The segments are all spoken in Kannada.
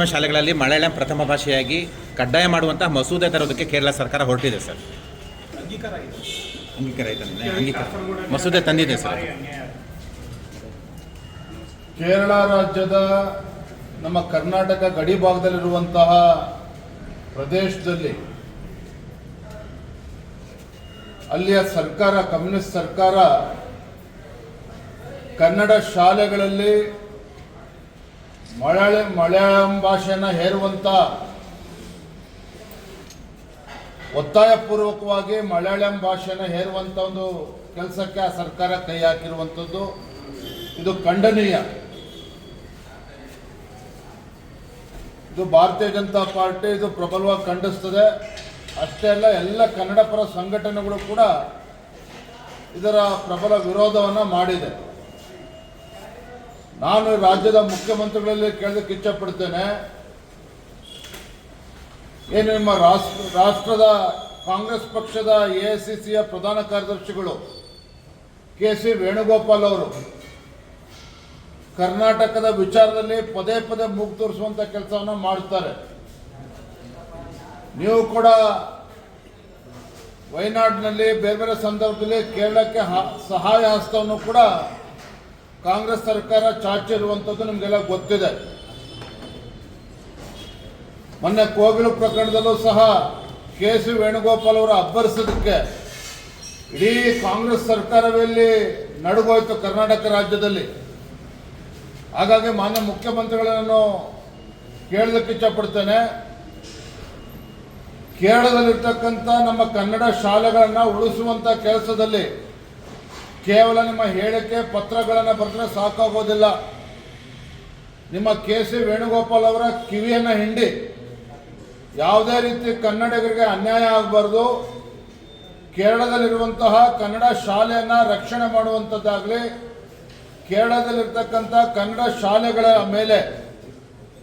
ಮಾಧ್ಯಮ ಶಾಲೆಗಳಲ್ಲಿ ಮಲಯಾಳಂ ಪ್ರಥಮ ಭಾಷೆಯಾಗಿ ಕಡ್ಡಾಯ ಮಾಡುವಂತಹ ಮಸೂದೆ ತರೋದಕ್ಕೆ ಕೇರಳ ಸರ್ಕಾರ ಹೊರಟಿದೆ ಸರ್. ಅಂಗೀಕಾರ ಅಂಗೀಕಾರ ಮಸೂದೆ ತಂದಿದೆ ಸರ್ ಕೇರಳ ರಾಜ್ಯದ ನಮ್ಮ ಕರ್ನಾಟಕ ಗಡಿ ಭಾಗದಲ್ಲಿರುವಂತಹ ಪ್ರದೇಶದಲ್ಲಿ ಅಲ್ಲಿಯ ಸರ್ಕಾರ ಕಮ್ಯುನಿಸ್ಟ್ ಸರ್ಕಾರ ಕನ್ನಡ ಶಾಲೆಗಳಲ್ಲಿ ಮಲಯಾಳಿ ಮಲಯಾಳಂ ಭಾಷೆಯನ್ನು ಹೇರುವಂಥ ಒತ್ತಾಯಪೂರ್ವಕವಾಗಿ ಮಲಯಾಳಂ ಭಾಷೆಯನ್ನು ಹೇರುವಂಥ ಒಂದು ಕೆಲಸಕ್ಕೆ ಆ ಸರ್ಕಾರ ಕೈ ಹಾಕಿರುವಂಥದ್ದು ಇದು ಖಂಡನೀಯ. ಇದು ಭಾರತೀಯ ಜನತಾ ಪಾರ್ಟಿ ಇದು ಪ್ರಬಲವಾಗಿ ಖಂಡಿಸ್ತದೆ. ಅಷ್ಟೇ ಅಲ್ಲ, ಎಲ್ಲ ಕನ್ನಡ ಪರ ಸಂಘಟನೆಗಳು ಕೂಡ ಇದರ ಪ್ರಬಲ ವಿರೋಧವನ್ನು ಮಾಡಿದೆ. ನಾನು ರಾಜ್ಯದ ಮುಖ್ಯಮಂತ್ರಿಗಳಲ್ಲಿ ಕೇಳೋದಕ್ಕೆ ಇಚ್ಛಪಡ್ತೇನೆ ಏನು ನಿಮ್ಮ ರಾಷ್ಟ್ರ, ರಾಷ್ಟ್ರದ ಕಾಂಗ್ರೆಸ್ ಪಕ್ಷದ ಎ ಸಿಯ ಪ್ರಧಾನ ಕಾರ್ಯದರ್ಶಿಗಳು ಕೆ ಸಿ ವೇಣುಗೋಪಾಲ್ ಅವರು ಕರ್ನಾಟಕದ ವಿಚಾರದಲ್ಲಿ ಪದೇ ಪದೇ ಮೂಗು ತೋರಿಸುವಂತ ಕೆಲಸವನ್ನು ಮಾಡ್ತಾರೆ ನೀವು ಕೂಡ ವಯನಾಡಿನಲ್ಲಿ ಬೇರೆ ಬೇರೆ ಸಂದರ್ಭದಲ್ಲಿ ಕೇರಳಕ್ಕೆ ಸಹಾಯ ಹಸ್ತವನ್ನು ಕೂಡ ಕಾಂಗ್ರೆಸ್ ಸರ್ಕಾರ ಚಾಚಿರುವಂಥದ್ದು ನಿಮಗೆಲ್ಲ ಗೊತ್ತಿದೆ. ಮೊನ್ನೆ ಕೋವಿಲು ಪ್ರಕರಣದಲ್ಲೂ ಸಹ ಕೆ ಸಿ ವೇಣುಗೋಪಾಲ್ ಅವರು ಅಬ್ಬರಿಸೋದಕ್ಕೆ ಇಡೀ ಕಾಂಗ್ರೆಸ್ ಸರ್ಕಾರದಲ್ಲಿ ನಡುಗೋಯ್ತು ಕರ್ನಾಟಕ ರಾಜ್ಯದಲ್ಲಿ. ಹಾಗಾಗಿ ಮಾನ್ಯ ಮುಖ್ಯಮಂತ್ರಿಗಳನ್ನು ಕೇಳೋದಕ್ಕೆ ಇಚ್ಛಪಡ್ತೇನೆ. ಕೇರಳದಲ್ಲಿರ್ತಕ್ಕಂಥ ನಮ್ಮ ಕನ್ನಡ ಶಾಲೆಗಳನ್ನು ಉಳಿಸುವಂತ ಕೆಲಸದಲ್ಲಿ ಕೇವಲ ನಿಮ್ಮ ಹೇಳಿಕೆ ಪತ್ರಗಳನ್ನು ಬರೆದ್ರೆ ಸಾಕಾಗೋದಿಲ್ಲ. ನಿಮ್ಮ ಕೆ ಸಿ ವೇಣುಗೋಪಾಲ್ ಅವರ ಕಿವಿಯನ್ನು ಹಿಂಡಿ. ಯಾವುದೇ ರೀತಿ ಕನ್ನಡಿಗರಿಗೆ ಅನ್ಯಾಯ ಆಗಬಾರ್ದು. ಕೇರಳದಲ್ಲಿರುವಂತಹ ಕನ್ನಡ ಶಾಲೆಯನ್ನು ರಕ್ಷಣೆ ಮಾಡುವಂಥದ್ದಾಗಲಿ, ಕೇರಳದಲ್ಲಿರ್ತಕ್ಕಂಥ ಕನ್ನಡ ಶಾಲೆಗಳ ಮೇಲೆ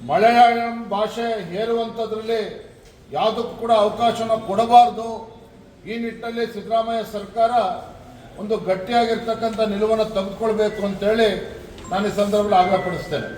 ಮಲಯಾಳಂ ಭಾಷೆ ಹೇರುವಂಥದ್ರಲ್ಲಿ ಯಾವುದಕ್ಕೂ ಕೂಡ ಅವಕಾಶನ ಕೊಡಬಾರ್ದು. ಈ ನಿಟ್ಟಿನಲ್ಲಿ ಸಿದ್ದರಾಮಯ್ಯ ಸರ್ಕಾರ ಒಂದು ಗಟ್ಟಿಯಾಗಿರ್ತಕ್ಕಂಥ ನಿಲುವನ್ನು ತೆಗೆದುಕೊಳ್ಬೇಕು ಅಂತೇಳಿ ನಾನು ಈ ಸಂದರ್ಭದಲ್ಲಿ ಆಗ್ರಹಪಡಿಸ್ತೇನೆ